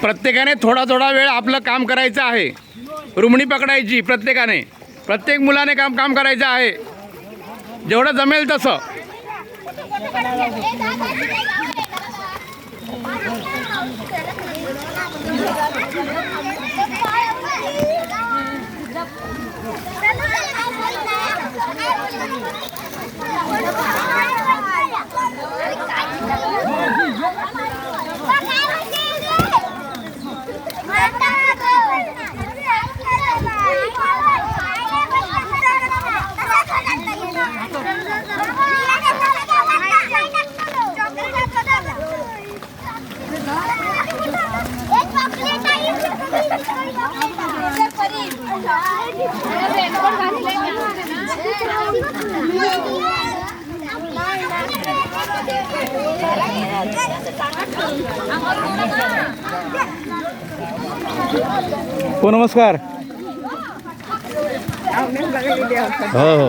प्रत्येकाने थोडा थोडा वेळ आपलं काम करायचं आहे. रुमणी पकडायची प्रत्येकाने. प्रत्येक मुलाने काम काम करायचं आहे. जेवढं जमेल तसं. Thank you. हो नमस्कार हो हो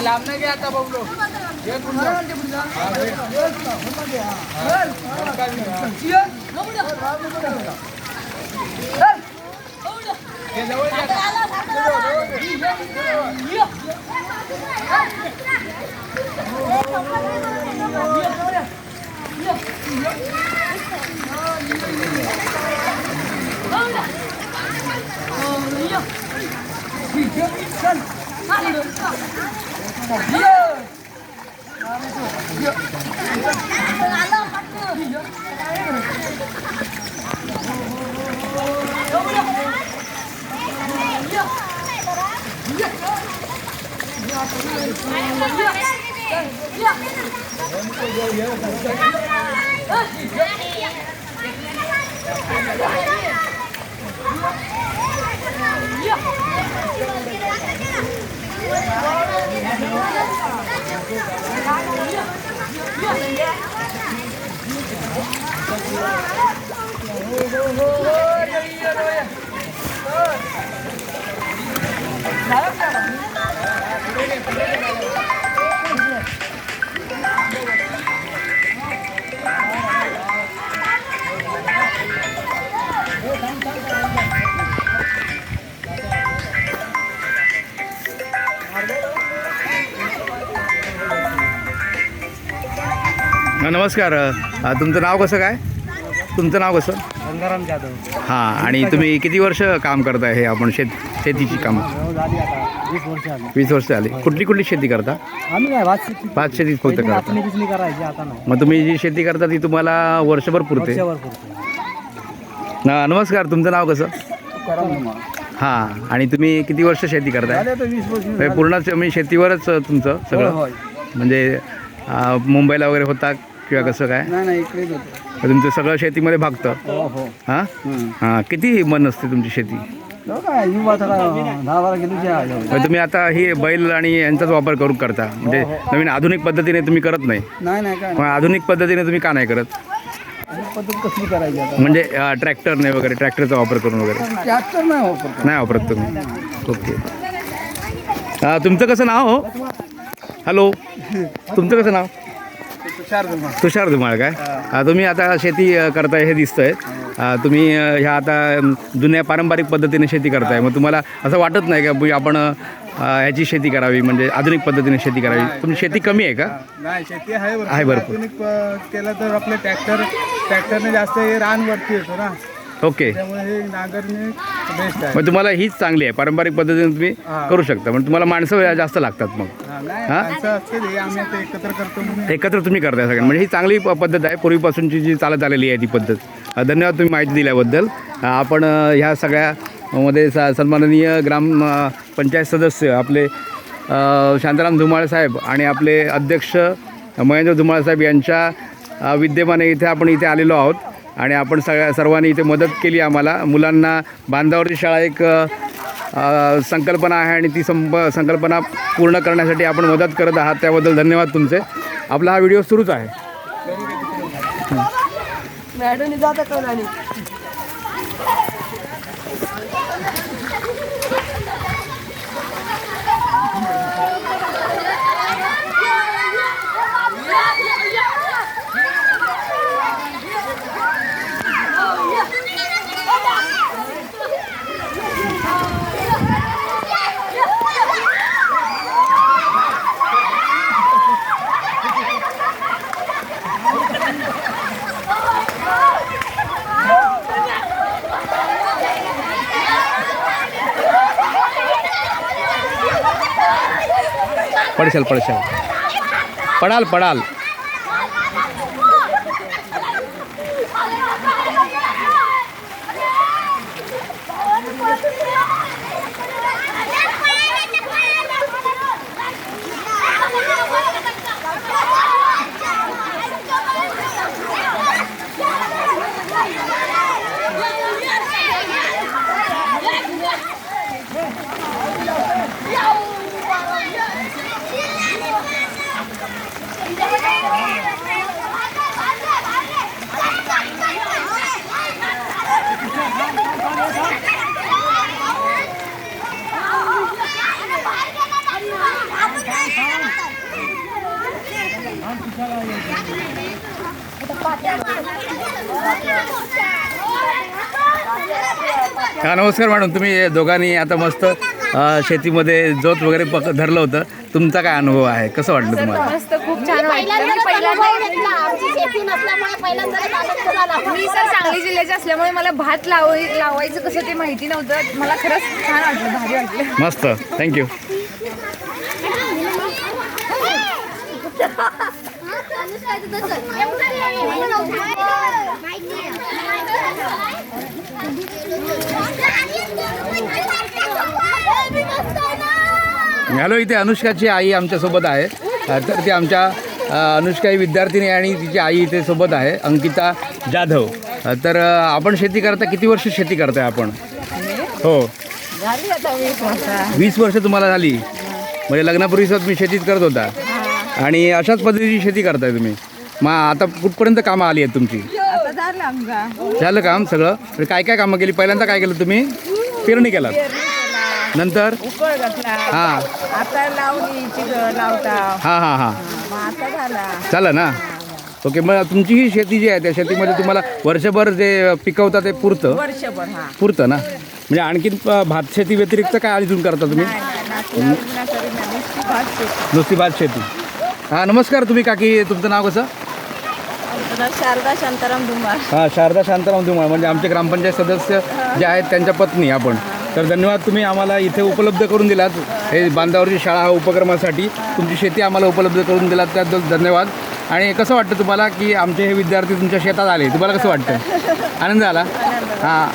लांबने गया था बबलो ये जवळ नमस्कार. तुमचं नाव कसं काय? तुमचं नाव कसं? गंगाराम जाधव. हां आणि तुम्ही किती वर्ष काम करताय हे आपण शेत शेतीची कामं? हो, झाली आता वीस वर्ष आली वीस वर्ष झाली. कुठली कुठली शेती करता? आम्ही काय भात शेती पाच शेतीत फक्त करता. करायची आता नाही. मग तुम्ही जी शेती करता ती तुम्हाला वर्षभर पुरते? वर्षावर पुरते. हा, नमस्कार तुमचं नाव कसं? हां आणि तुम्ही किती वर्ष शेती करताय? झाले तर वीस वर्ष म्हणजे पूर्ण तुम्ही शेतीवरच तुमचं सगळं? होय. म्हणजे अ, मुंबईला वगैरे होता किंवा कसं काय? नाही नाही इकडेच होते. तर तुमचं सगळं शेतीमध्ये भागतं. हो हो. हां. हां किती मन असते तुमची शेती? हो मग तुम्ही आता ही बैल आणि यांचाच वापर करून करता. म्हणजे नवीन आधुनिक पद्धतीने तुम्ही करत नाही. नाही नाही आधुनिक पद्धतीने तुम्ही का नाही करत? नाही पद्धत कसली करायची आता? म्हणजे अं, ट्रॅक्टरने वगैरे ट्रॅक्टरचा वापर करून वगैरे. ट्रॅक्टर नाही वापरतो. नाही वापरत तुम्ही. ओके. तुमचं कसं नाव हो? हॅलो. तुमचं कसं नाव? तुषार धुमाळ. काय? तुम्ही आता शेती करताय हे दिसतंय. तुम्ही ह्या आता जुन्या पारंपरिक पद्धतीने शेती करताय. मग तुम्हाला असं वाटत नाही का आपण ह्याची शेती करावी म्हणजे आधुनिक पद्धतीने शेती करावी? तुमची शेती कमी आहे का? नाही शेती आहे भरपूर. केलं तर आपले ट्रॅक्टर ट्रॅक्टरने जास्त हे रान वरती येतो ना. ओके. त्यामुळे हे नांगरणे बेस्ट आहे. मग तुम्हाला हीच चांगली आहे. पारंपरिक पद्धतीने तुम्ही हां. करू शकता. पण तुम्हाला माणसं जास्त लागतात मग. हा, नाही हा? माणसं असते ते, आम्ही आता एकत्र करतो म्हणून. एकत्र तुम्ही करताय सगळ्यांना म्हणजे ही चांगली प- पद्धत आहे. पूर्वीपासूनची जी चालत आलेली आहे ती पद्धत. अ, धन्यवाद तुम्ही माहिती दिल्याबद्दल. अ, आपण अ, ह्या सगळ्या मध्ये स सन्माननीय ग्राम अ, पंचायत सदस्य आपले अ, शांताराम धुमाळ साहेब आणि आपले अध्यक्ष महेंद्र धुमाळ साहेब यांच्या अ, विद्यमाने इथे आपण इथे आलेलो आहोत. आणि आपण सगळ्या सर्वांनी इथे मदत केली आम्हाला. मुलांना बांधावरची शाळा एक संकल्पना आहे आणि ती संप संकल्पना पूर्ण करण्यासाठी आपण मदत करत आहात. त्याबद्दल धन्यवाद तुमचे. आपला हा व्हिडिओ सुरूच आहे. पडशाल पडशाल पडाल पडाल। हा नमस्कार मॅडम तुम्ही दोघांनी आता मस्त शेतीमध्ये जोत वगैरे पक धरलं होतं. तुमचा काय अनुभव आहे? कसं वाटलं तुम्हाला? मस्त खूप छान मी सर सांगली जिल्ह्याचे असल्यामुळे मला भात लाव लावायचं कसं ते माहिती नव्हतं. मला खरंच छान वाटलं भारी वाटलं. मस्त. थँक्यू हॅलो इथे अनुष्काची आई आमच्यासोबत आहे. तर ती आमच्या अनुष्का ही विद्यार्थिनी आणि तिची आई इथे सोबत आहे अंकिता जाधव. तर आपण शेती करता किती वर्ष शेती करताय आपण? हो. झाली आता वीस वर्ष. वीस वर्ष तुम्हाला झाली. म्हणजे लग्नापूर्वी सुद्धा तुम्ही शेतीच करत होता. आणि अशाच पद्धतीची शेती करताय तुम्ही. मग आता कुठपर्यंत कामं आली आहेत तुमची? आता झालं आमचा. झालं काम सगळं? तर काय काय कामं केली? पहिल्यांदा काय केलं तुम्ही? पेरणी केलात. नंतर? उकळ घातला. हां. आता लावली चिकन लावता. हां हां हां. मग आता झाला. झालं ना? ओके मग तुमची ही शेती जी आहे त्या शेतीमध्ये तुम्हाला वर्षभर जे पिकवता ते पुरतं? वर्षभर हा. पुरतं ना? म्हणजे आणखीन प- भात शेती व्यतिरिक्त काय अजून करता तुम्ही? नुसती भात शेती. हां नमस्कार तुम्ही काकी तुमचं नाव कसं? शारदा शांताराम धुमाळ. हां शारदा शांताराम धुमाळ म्हणजे आमचे ग्रामपंचायत सदस्य जे आहेत त्यांच्या पत्नी आपण. तर धन्यवाद तुम्ही आम्हाला इथे उपलब्ध करून दिलात. हे बांधावरची शाळा हा उपक्रमासाठी तुमची शेती आम्हाला उपलब्ध करून दिलात त्याबद्दल धन्यवाद. आणि कसं वाटतं तुम्हाला की आमचे हे विद्यार्थी तुमच्या शेतात आले? तुम्हाला कसं वाटतं? आनंद आला हां.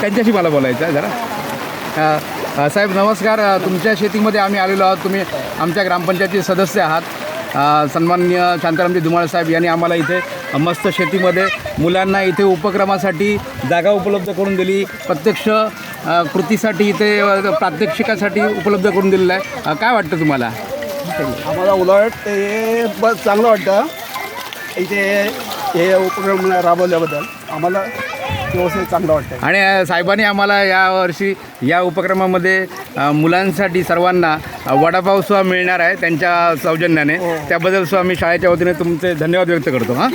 त्यांच्याशी मला बोलायचं आहे जरा. साहेब नमस्कार. तुमच्या शेतीमध्ये आम्ही आलेलो आहोत. तुम्ही आमच्या ग्रामपंचायतीचे सदस्य आहात. सन्माननीय शांतारामजी धुमाळ साहेब यांनी आम्हाला इथे मस्त शेतीमध्ये मुलांना इथे उपक्रमासाठी जागा उपलब्ध करून दिली. प्रत्यक्ष कृतीसाठी इथे प्रात्यक्षिकासाठी उपलब्ध करून दिलेलं आहे. काय वाटतं तुम्हाला? आम्हाला उलट ते बस चांगलं वाटतं. इथे हे उपक्रम राबवल्याबद्दल आम्हाला व्यवस्थित चांगलं वाटतं आणि साहेबांनी आम्हाला यावर्षी या उपक्रमामध्ये मुलांसाठी सर्वांना वडापाव सुद्धा मिळणार आहे त्यांच्या सौजन्याने. हो. त्याबद्दल सुद्धा आम्ही शाळेच्या वतीने तुमचे धन्यवाद व्यक्त करतो हां.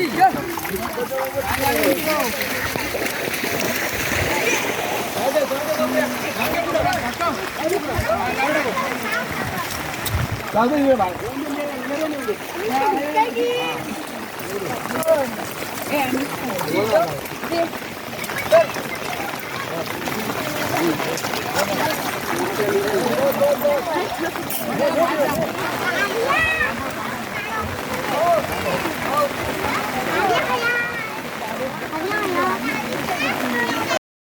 Oh,